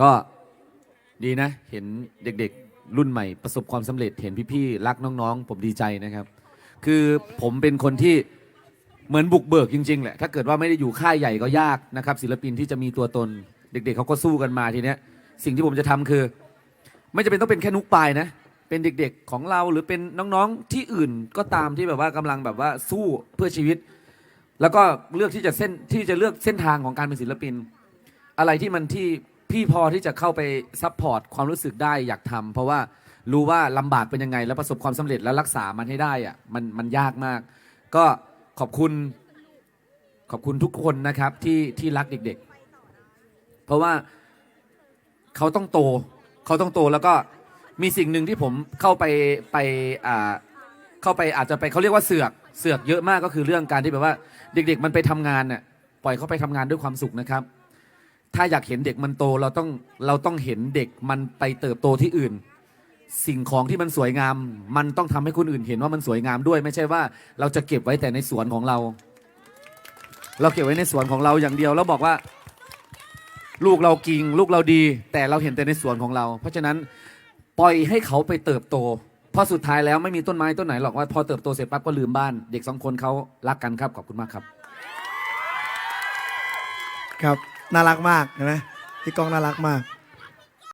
ก็ดีนะ เห็นเด็กๆ รุ่นใหม่ ประสบความสำเร็จเห็นพี่ๆรักน้องๆ ผมดีใจนะครับ คือผมเป็นคนที่เหมือนบุกเบิกจริงๆแหละถ้าเกิดว่าไม่ได้อยู่ค่ายใหญ่ก็ยากนะครับศิลปินที่จะมีตัวตนเด็ก ๆเขาก็สู้กันมาทีเนี้ยสิ่งที่ผมจะทำคือ ไม่จำเป็นต้องเป็นแค่นุกปลายนะ เป็นเด็กๆของเราหรือเป็นน้องๆที่อื่นก็ตามที่แบบว่ากำลังแบบว่าสู้เพื่อชีวิต แล้วก็เลือกที่จะเส้นที่จะเลือกเส้นทางของการเป็นศิลปิน อะไรที่มันที่ พี่พอที่จะเข้าไปซัพพอร์ตความรู้สึกได้อยากทำเพราะว่ารู้ว่าลำบากเป็นยังไง แล้วประสบความสำเร็จแล้วรักษามันให้ได้อะมันมันยากมาก ก็ขอบคุณ ขอบคุณทุกคนนะครับที่ที่รักเด็กๆ เพราะว่าเขาต้องโต เขาต้องโตแล้วก็มีสิ่งหนึ่งที่ผมเข้าไปไปอ่าเข้าไปอาจจะไปเขาเรียกว่าเสือกเสือกเยอะมากก็คือเรื่องการที่แบบว่า เด็ก ๆ มันไปทำงานเนี่ยปล่อยเขาไปทำงานด้วยความสุขนะครับ ถ้าอยากเห็นเด็กมันโตเราต้องเราต้องเห็นเด็กมันไปเติบโตที่อื่น สิ่งของที่มันสวยงาม มันต้องทำให้คนอื่นเห็นว่ามันสวยงามด้วย ไม่ใช่ว่าเราจะเก็บไว้แต่ในสวนของเรา เราเก็บไว้ในสวนของเราอย่างเดียวแล้วบอกว่า ลูกเรากิงลูกเราดี แต่เราเห็นแต่ในสวนของเรา เพราะฉะนั้นปล่อยให้เขาไปเติบโตพราะสุดท้ายแล้วไม่มีต้นไม้ต้นไหนหรอกว่าพอเติบโตเสร็จปั๊บก็ลืมบ้าน เด็กสองคนเขารักกันครับขอบคุณมากครับ ครับ น่ารักมากเห็นไหมพี่ก้องน่ารักมาก